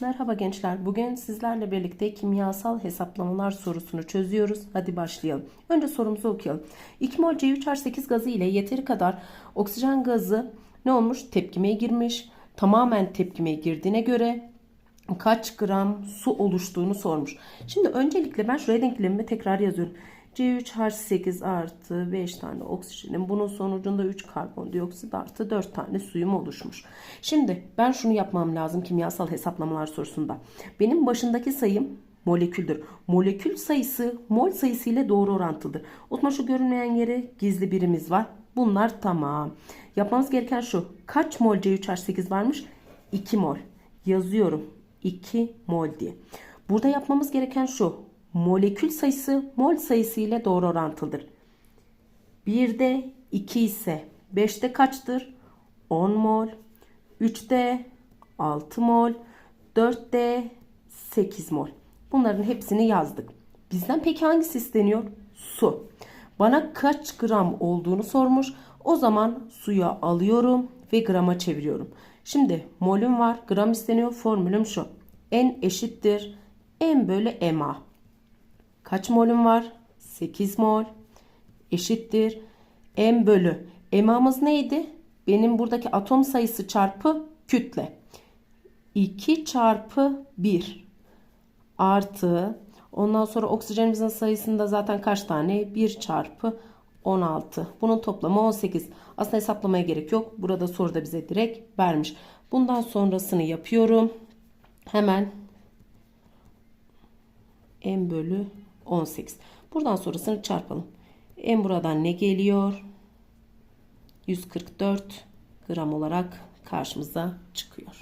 Merhaba gençler. Bugün sizlerle birlikte kimyasal hesaplamalar sorusunu çözüyoruz. Hadi başlayalım. Önce sorumuzu okuyalım. 2 mol C3H8 gazı ile yeteri kadar oksijen gazı ne olmuş? Tepkimeye girmiş. Tamamen tepkimeye girdiğine göre kaç gram su oluştuğunu sormuş. Şimdi öncelikle ben şuraya denklemimi tekrar yazıyorum. C3H8 artı 5 tane oksijenin bunun sonucunda 3 karbondioksit artı 4 tane suyum oluşmuş. Şimdi ben şunu yapmam lazım kimyasal hesaplamalar sorusunda. Benim başındaki sayım moleküldür. Molekül sayısı mol sayısı ile doğru orantılıdır. Zaman şu görünmeyen yere gizli birimiz var. Bunlar tamam. Yapmamız gereken şu. Kaç mol C3H8 varmış? 2 mol. Yazıyorum. 2 mol diye. Burada yapmamız gereken şu. Molekül sayısı mol sayısı ile doğru orantılıdır. 1'de 2 ise 5'te kaçtır? 10 mol. 3'te 6 mol. 4'te 8 mol. Bunların hepsini yazdık. Bizden peki hangisi isteniyor? Su. Bana kaç gram olduğunu sormuş. O zaman suya alıyorum ve grama çeviriyorum. Şimdi molüm var, gram isteniyor. Formülüm şu. N eşittir M bölü MA. Kaç molüm var? 8 mol eşittir M bölü. MA'mız neydi? Benim buradaki atom sayısı çarpı kütle. 2 çarpı 1 artı ondan sonra oksijenimizin sayısında zaten kaç tane? 1 çarpı 16. Bunun toplamı 18. Aslında hesaplamaya gerek yok. Burada soruda bize direkt vermiş. Bundan sonrasını yapıyorum. Hemen m bölü 18. Buradan sonrasını çarpalım. M buradan ne geliyor? 144 gram olarak karşımıza çıkıyor.